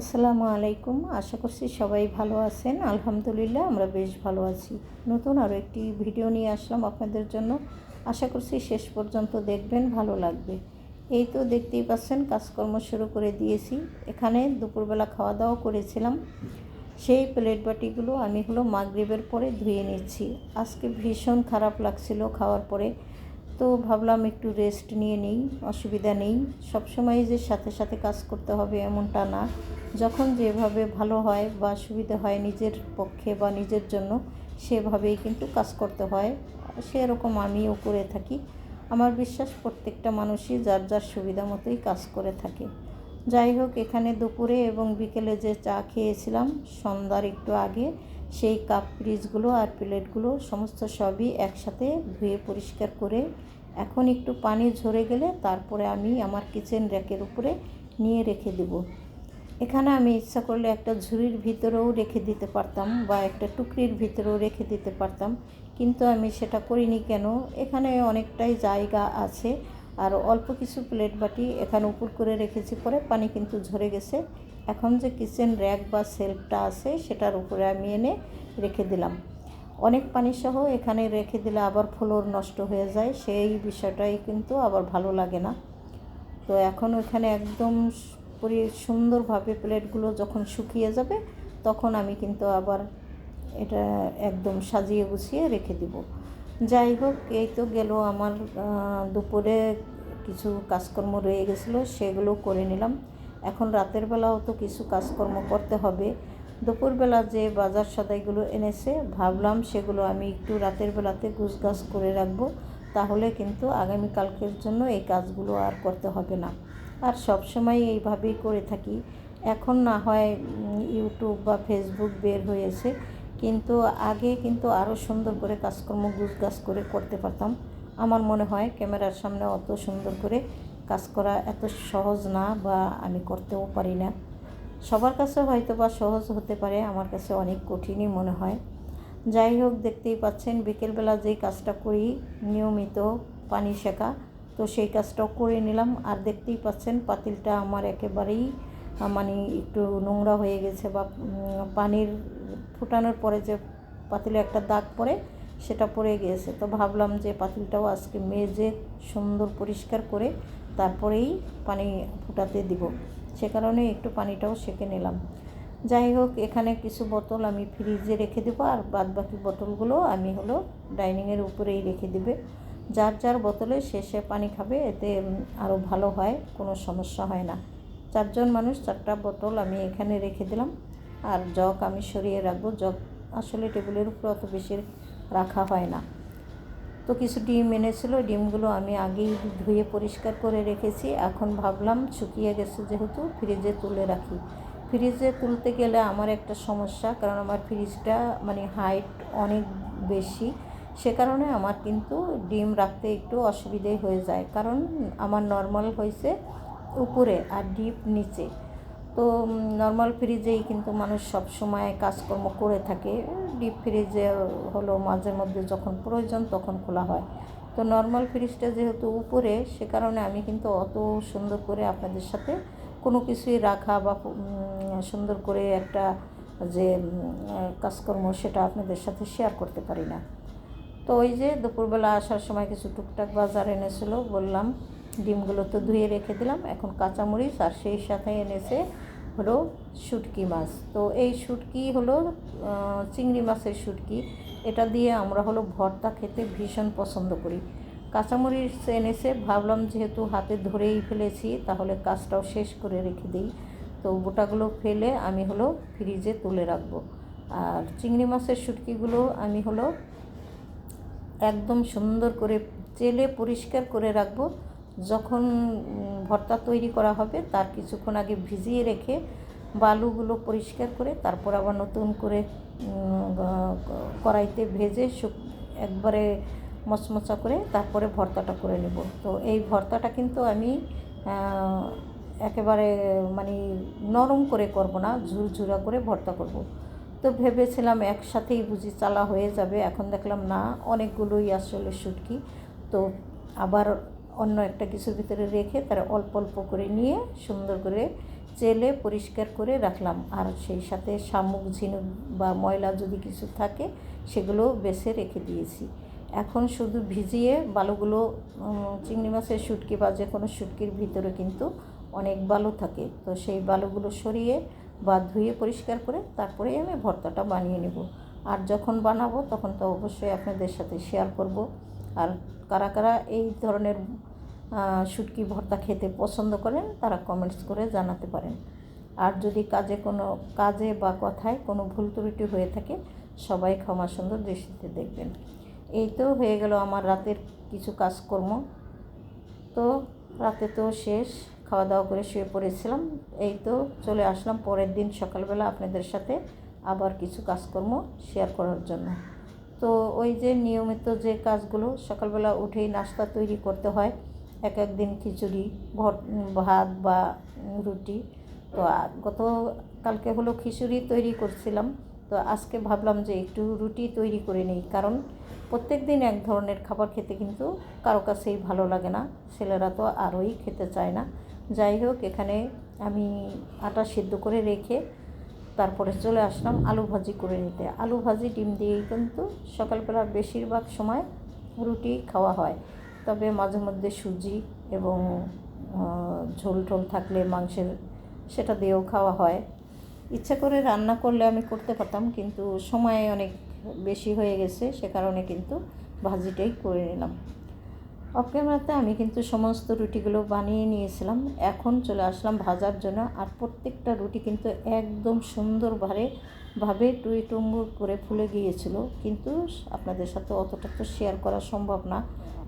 আসসালামু আলাইকুম। আশা করছি সবাই ভালো আছেন। আলহামদুলিল্লাহ, আমরা বেশ ভালো আছি। নতুন আরও একটি ভিডিও নিয়ে আসলাম আপনাদের জন্য। আশা করছি শেষ পর্যন্ত দেখবেন, ভালো লাগবে। এই তো দেখতেই পাচ্ছেন, কাজকর্ম শুরু করে দিয়েছি। এখানে দুপুরবেলা খাওয়া দাওয়া করেছিলাম। সেই প্লেট বাটিগুলো আমি হলো মাগরিবের পরে ধুয়ে নিচ্ছি। আজকে ভীষণ খারাপ লাগছিল খাওয়ার পরে। তো ভাবলাম একটু রেস্ট নিয়ে নেই, অসুবিধা নেই। সবসময় যে সাথে সাথে কাজ করতে হবে এমনটা না। যখন যেভাবে ভালো হয় বা সুবিধা হয় নিজের পক্ষে বা নিজের জন্য, সেভাবেই কিন্তু কাজ করতে হয়। সেরকম আমিও করে থাকি। আমার বিশ্বাস প্রত্যেকটা মানুষই যার যার সুবিধা মতোই কাজ করে থাকে। যাই হোক, এখানে দুপুরে এবং বিকেলে যে চা খেয়েছিলাম, সন্ধ্যার একটু আগে সেই কাপ পিরিচগুলো আর প্লেটগুলো সমস্ত সবই একসাথে ধুয়ে পরিষ্কার করে এখন একটু পানি ঝরে গেলে তারপরে আমি আমার কিচেন র্যাকের উপরে নিয়ে রেখে দেব। এখানে আমি ইচ্ছা করলে একটা ঝুড়ির ভিতরেও রেখে দিতে পারতাম বা একটা টুকরির ভিতরেও রেখে দিতে পারতাম। কিন্তু আমি সেটা করিনি কেন? এখানে অনেকটাই জায়গা আছে। আর অল্প কিছু প্লেট বাটি এখানে উপর করে রেখেছি, পরে পানি কিন্তু ঝরে গেছে। এখন যে কিচেন র্যাক বা সেলফটা আছে, সেটার উপরে আমি এনে রেখে দিলাম। অনেক পানি সহ এখানে রেখে দিলে আবার ফ্লোর নষ্ট হয়ে যায়, সেই বিষয়টাই কিন্তু আবার ভালো লাগে না। তো এখন ওখানে একদম পরি সুন্দরভাবে প্লেটগুলো যখন শুকিয়ে যাবে, তখন আমি কিন্তু আবার এটা একদম সাজিয়ে গুছিয়ে রেখে দিব। যাই হোক, এই তো গেল আমার দুপুরে কিছু কাজকর্ম রয়ে গেছিল, সেগুলো করে নিলাম। এখন রাতের বেলাও তো কিছু কাজকর্ম করতে হবে। দুপুরবেলা যে বাজার সদাইগুলো এনেছে, ভাবলাম সেগুলো আমি একটু রাতের বেলাতে গুছগাছ করে রাখব। তাহলে কিন্তু আগামীকালকের জন্য এই কাজগুলো আর করতে হবে না। আর সব সময় এইভাবেই করে থাকি। এখন না হয় ইউটিউব বা ফেসবুক বের হয়েছে। কিন্তু আগে কিন্তু আরও সুন্দর করে কাজকর্ম গুছগাছ করে করতে পারতাম। আমার মনে হয় ক্যামেরার সামনে অত সুন্দর করে কাজ করা এত সহজ না বা আমি করতেও পারি না। সবার কাছে হয়তো বা সহজ হতে পারে, আমার কাছে অনেক কঠিনই মনে হয়। যাই হোক, দেখতেই পাচ্ছেন, বিকেলবেলা যেই কাজটা করি, নিয়মিত পানি শেখা, তো সেই কাজটাও করে নিলাম। আর দেখতেই পাচ্ছেন, পাতিলটা আমার একেবারেই মানে একটু নোংরা হয়ে গেছে বা পানির ফুটানোর পরে যে পাতিলে একটা দাগ পড়ে, সেটা পড়ে গিয়েছে। তো ভাবলাম যে পাতিলটাও আজকে মেজে সুন্দর পরিষ্কার করে তারপরেই পানি ফুটাতে দিব। সে কারণে একটু পানিটাও সেঁকে নিলাম। যাই হোক, এখানে কিছু বোতল আমি ফ্রিজে রেখে দেবো আর বাদ বাকি বোতলগুলো আমি হলো ডাইনিংয়ের উপরেই রেখে দেবে। যার যার বোতলে শেষে পানি খাবে, এতে আরও ভালো হয়, কোনো সমস্যা হয় না। চারজন মানুষ চারটা বোতল আমি এখানে রেখে দিলাম। আর জগ আমি সরিয়ে রাখব। জগ আসলে টেবিলের উপর অত বেশি রাখা হয় না। তো কিছু ডিম এনেছিল, ডিমগুলো আমি আগেই ধুয়ে পরিষ্কার করে রেখেছি। এখন ভাবলাম শুকিয়ে গেছে যেহেতু, ফ্রিজে তুলে রাখি। ফ্রিজে তুলতে গেলে আমার একটা সমস্যা, কারণ আমার ফ্রিজটা মানে হাইট অনেক বেশি। সে কারণে আমার কিন্তু ডিম রাখতে একটু অসুবিধে হয়ে যায়। কারণ আমার নর্মাল হয়েছে উপরে আর ডিপ নিচে। তো নর্মাল ফ্রিজেই কিন্তু মানুষ সব সময় কাজকর্ম করে থাকে। ডিপ ফ্রিজে হলো মাঝে মধ্যে যখন প্রয়োজন তখন খোলা হয়। তো নর্মাল ফ্রিজটা যেহেতু উপরে, সে কারণে আমি কিন্তু অত সুন্দর করে আপনাদের সাথে কোনো কিছুই রাখা বা সুন্দর করে একটা যে কাজকর্ম সেটা আপনাদের সাথে শেয়ার করতে পারি না। তো, ওই যে দুপুরবেলা আসার সময় কিছু টুকটাক বাজার এনেছিল, বললাম ডিমগুলো তো ধুয়ে রেখে দিলাম, এখন কাঁচামরিচ আর সেই সাথে এনেছে হলো শুটকি মাছ। তো এই শুটকি হলো চিংড়ি মাছের শুটকি, এটা দিয়ে আমরা হলো ভর্তা খেতে ভীষণ পছন্দ করি। কাঁচামরিচ এনেছে, ভাবলাম যেহেতু হাতে ধরেই ফেলেছি, তাহলে কাজটাও শেষ করে রেখে দিই। তো গোটাগুলো ফেলে আমি হলো ফ্রিজে তুলে রাখব। আর চিংড়ি মাছের শুটকিগুলো আমি হলো একদম সুন্দর করে চেলে পরিষ্কার করে রাখব। যখন ভর্তা তৈরি করা হবে, তার কিছুক্ষণ আগে ভিজিয়ে রেখে বালুগুলো পরিষ্কার করে তারপর আবার নতুন করে কড়াইতে ভেজে শুক, একবারে মচমচা করে তারপরে ভর্তাটা করে নেব। তো এই ভর্তাটা কিন্তু আমি একেবারে মানে নরম করে করব না, ঝুরঝুরা করে ভর্তা করব। তো ভেবেছিলাম একসাথেই বুঝি চালা হয়ে যাবে, এখন দেখলাম না, অনেকগুলোই আসলে শুটকি। তো আবার অন্য একটা কিছুর ভিতরে রেখে তারা অল্প অল্প করে নিয়ে সুন্দর করে চেলে পরিষ্কার করে রাখলাম। আর সেই সাথে শামুক, ঝিনুক বা ময়লা যদি কিছু থাকে, সেগুলো বেছে রেখে দিয়েছি। এখন শুধু ভিজিয়ে বালুগুলো চিংড়ি মাছের শুটকি বা যে কোনো শুটকির ভিতরে কিন্তু অনেক বালু থাকে। তো সেই বালুগুলো সরিয়ে বা ধুয়ে পরিষ্কার করে তারপরে আমি ভর্তাটা বানিয়ে নেব। আর যখন বানাবো তখন তো অবশ্যই আপনাদের সাথে শেয়ার করব। আর কারা কারা এই ধরনের শুটকি ভর্তা খেতে পছন্দ করেন, তারা কমেন্টস করে জানাতে পারেন। আর যদি কাজে কোনো, কাজে বা কথায় কোনো ভুল ত্রুটি হয়ে থাকে, সবাই ক্ষমা সুন্দর দৃষ্টিতে দেখবেন। এই তো হয়ে গেল আমার রাতের কিছু কাজকর্ম। তো রাতে তো শেষ, খাওয়া দাওয়া করে শুয়ে পড়েছিলাম। এই তো চলে আসলাম পরের দিন সকালবেলা আপনাদের সাথে আবার কিছু কাজকর্ম শেয়ার করার জন্য। তো ওই যে নিয়মিত যে কাজগুলো, সকালবেলা উঠেই নাস্তা তৈরি করতে হয়। এক এক দিন খিচুড়ি, ভট, ভাত বা রুটি। তো গত কালকে হলো খিচুড়ি তৈরি করছিলাম। তো আজকে ভাবলাম যে একটু রুটি তৈরি করে নিই, কারণ প্রত্যেক দিন এক ধরনের খাবার খেতে কিন্তু কারও কাছেই ভালো লাগে না। ছেলেরা তো আরোই খেতে চায় না। যাই হোক, এখানে আমি আটা সিদ্ধ করে রেখে তারপরে চলে আসলাম আলু ভাজি করে নিতে। আলু ভাজি ডিম দিয়েই কিন্তু সকালবেলা বেশিরভাগ সময় রুটি খাওয়া হয়। তবে মাঝে মধ্যে সুজি এবং ঝোল টোল থাকলে মাংসের সেটা দিয়েও খাওয়া হয়। ইচ্ছা করে রান্না করলে আমি করতে পারতাম, কিন্তু সময় অনেক বেশি হয়ে গেছে, সে কারণে কিন্তু ভাজিটাই করে নিলাম। অফ আমি কিন্তু সমস্ত রুটিগুলো বানিয়ে নিয়েছিলাম। এখন চলে আসলাম ভাজার জন্য আর প্রত্যেকটা রুটি কিন্তু একদম সুন্দরভাবে ভাবে টুই টুম্বুর করে ফুলে গিয়েছিল। কিন্তু আপনাদের সাথে অতটা তো শেয়ার করা সম্ভব না।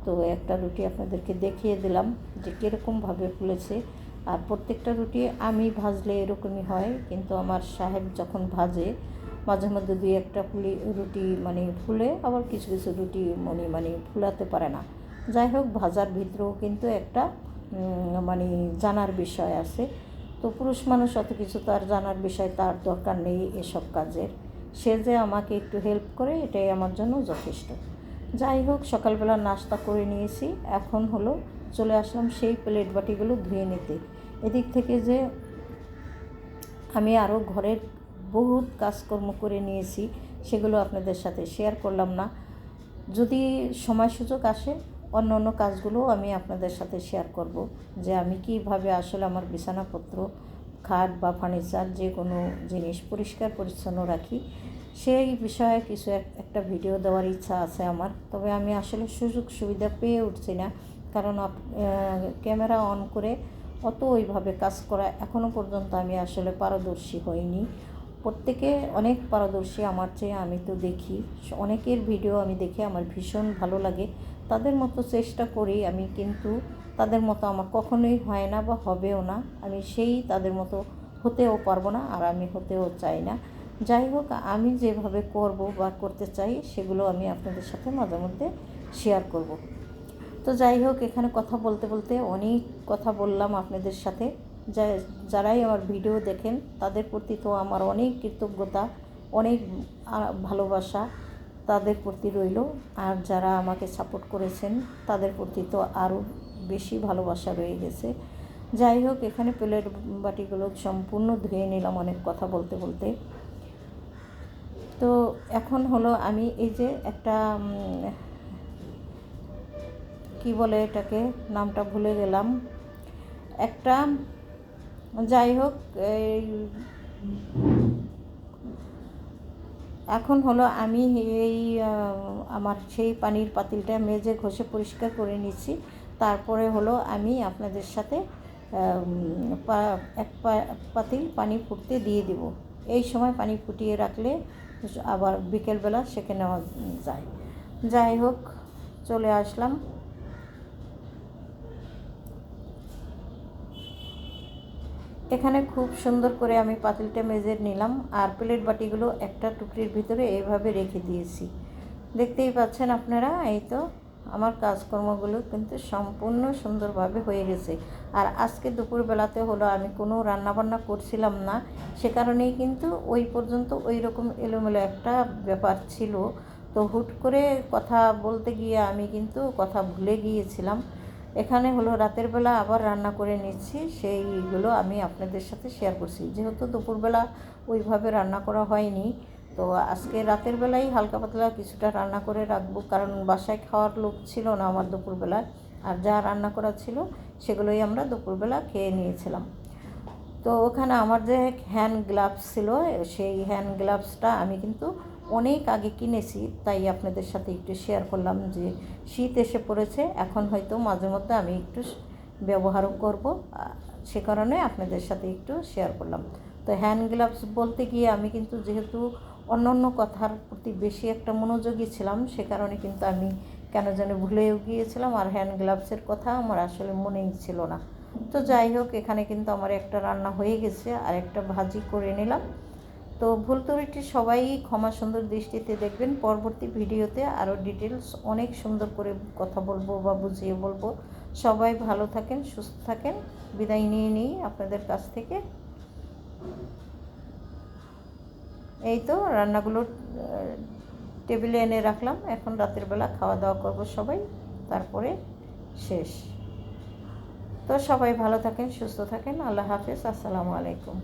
তো একটা রুটি আপনাদেরকে দেখিয়ে দিলাম যে কীরকমভাবে ফুলেছে। আর প্রত্যেকটা রুটি আমি ভাজলে এরকমই হয়। কিন্তু আমার সাহেব যখন ভাজে, মাঝে মধ্যে দুই একটা ফুলি রুটি মানে ফুলে, আবার কিছু কিছু রুটি মানে মানে ফুলাতে পারে না। যাই হোক, ভাজার ভিতরেও কিন্তু একটা মানে জানার বিষয় আছে। তো পুরুষ মানুষ অত কিছু তার জানার বিষয় তার দরকার নেই এসব কাজের। সে যে আমাকে একটু হেল্প করে, এটাই আমার জন্য যথেষ্ট। যাই হোক, সকালবেলা নাস্তা করে নিয়েছি। এখন হলো চলে আসলাম সেই প্লেট বাটিগুলো ধুয়ে নিতে। এদিক থেকে যে আমি আরও ঘরের বহুত কাজকর্ম করে নিয়েছি, সেগুলো আপনাদের সাথে শেয়ার করলাম না। যদি সময় সুযোগ আসে অন্য অন্য কাজগুলোও আমি আপনাদের সাথে শেয়ার করব। যে আমি কীভাবে আসলে আমার বিছানাপত্র, খাট বা ফার্নিচার যে কোনো জিনিস পরিষ্কার পরিচ্ছন্ন রাখি, সেই বিষয়ে কিছু একটা ভিডিও দেওয়ার ইচ্ছা আছে আমার। তবে আমি আসলে সুযোগ সুবিধা পেয়ে উঠছি না। কারণ ক্যামেরা অন করে অত ওইভাবে কাজ করা এখনও পর্যন্ত আমি আসলে পারদর্শী হইনি। প্রত্যেকে অনেক পারদর্শী আমার চেয়ে, আমি তো দেখি। অনেকের ভিডিও আমি দেখে আমার ভীষণ ভালো লাগে। তাদের মতো চেষ্টা করি আমি, কিন্তু তাদের মতো আমার কখনোই হয় না বা হবেও না। আমি সেই তাদের মতো হতেও পারব না আর আমি হতেও চাই না। যাই হোক, আমি যেভাবে করব বা করতে চাই, সেগুলো আমি আপনাদের সাথে মাঝে মধ্যে শেয়ার করব। তো যাই হোক, এখানে কথা বলতে বলতে অনেক কথা বললাম আপনাদের সাথে। যারাই আমার ভিডিও দেখেন, তাদের প্রতি তো আমার অনেক কৃতজ্ঞতা, অনেক ভালোবাসা। তাদের প্রতি রইল। আর যারা আমাকে সাপোর্ট করেছেন, তাদের প্রতি তো আরও বেশি ভালোবাসা রয়ে গেছে। যাই হোক, এখানে প্লেট বাটিগুলো সম্পূর্ণ ধুয়ে নিলাম অনেক কথা বলতে বলতে। তো এখন হলো আমি এই যে একটা কি বলে এটাকে, নামটা ভুলে গেলাম। একটা, যাই হোক, এই এখন হলো আমি এই আমার সেই পানির পাতিলটা মেজে ঘষে পরিষ্কার করে নিচ্ছি। তারপরে হলো আমি আপনাদের সাথে এক পাতিল পানি ফুটতে দিয়ে দিব। এই সময় পানি ফুটিয়ে রাখলে আবার বিকেলবেলা সেঁকে নেওয়া যায়। যাই হোক, চলে আসলাম। এখানে খুব সুন্দর করে আমি পাতিলটা মেজে নিলাম আর প্লেট বাটিগুলো একটা টুকরির ভিতরে এইভাবে রেখে দিয়েছি। দেখতেই পাচ্ছেন আপনারা, এই তো আমার কাজকর্মগুলো কিন্তু সম্পূর্ণ সুন্দরভাবে হয়ে গেছে। আর আজকে দুপুরবেলাতে হলো আমি কোনো রান্নাবান্না করছিলাম না, সে কারণেই কিন্তু ওই পর্যন্ত ওই রকম এলোমেলো একটা ব্যাপার ছিল। তো হুট করে কথা বলতে গিয়ে আমি কিন্তু কথা ভুলে গিয়েছিলাম। এখানে হলো রাতের বেলা আবার রান্না করে নিচ্ছি। সেইগুলো আমি আপনাদের সাথে শেয়ার করছি। যেহেতু দুপুরবেলা ওইভাবে রান্না করা হয়নি, তো আজকে রাতের বেলায় হালকা পাতলা কিছুটা রান্না করে রাখব। কারণ বাসায় খাওয়ার লোক ছিল না আমার দুপুরবেলায়। আর যা রান্না করা ছিল সেগুলোই আমরা দুপুরবেলা খেয়ে নিয়েছিলাম। তো ওখানে আমার যে হ্যান্ড গ্লাভস ছিল, সেই হ্যান্ড গ্লাভসটা আমি কিন্তু অনেক আগে কিনেছি, তাই আপনাদের সাথে একটু শেয়ার করলাম যে শীত এসে পড়েছে, এখন হয়তো মাঝে মধ্যে আমি একটু ব্যবহারও করব। সে কারণে আপনাদের সাথে একটু শেয়ার করলাম। তো হ্যান্ড গ্লাভস বলতে গিয়ে আমি কিন্তু যেহেতু অন্য অন্য কথার প্রতি বেশি একটা মনোযোগী ছিলাম, সে কারণে কিন্তু আমি কেন যেন ভুলেও গিয়েছিলাম, আর হ্যান্ড গ্লাভসের কথা আমার আসলে মনেই ছিল না। তো যাই হোক, এখানে কিন্তু আমার একটা রান্না হয়ে গেছে, আর একটা ভাজি করে নিলাম। তো ভুল ত্রুটি সবাই ক্ষমা সুন্দর দৃষ্টিতে দেখবেন। পরবর্তী ভিডিওতে আরও ডিটেলস অনেক সুন্দর করে কথা বলব বা বুঝিয়ে বলব। সবাই ভালো থাকেন, সুস্থ থাকেন। বিদায় নিয়ে নিই আপনাদের কাছ থেকে। এই তো রান্নাগুলো টেবিলে এনে রাখলাম। এখন রাতের বেলা খাওয়া দাওয়া করব সবাই। তারপরে শেষ। তো সবাই ভালো থাকেন, সুস্থ থাকেন। আল্লাহ হাফেজ। আসসালামু আলাইকুম।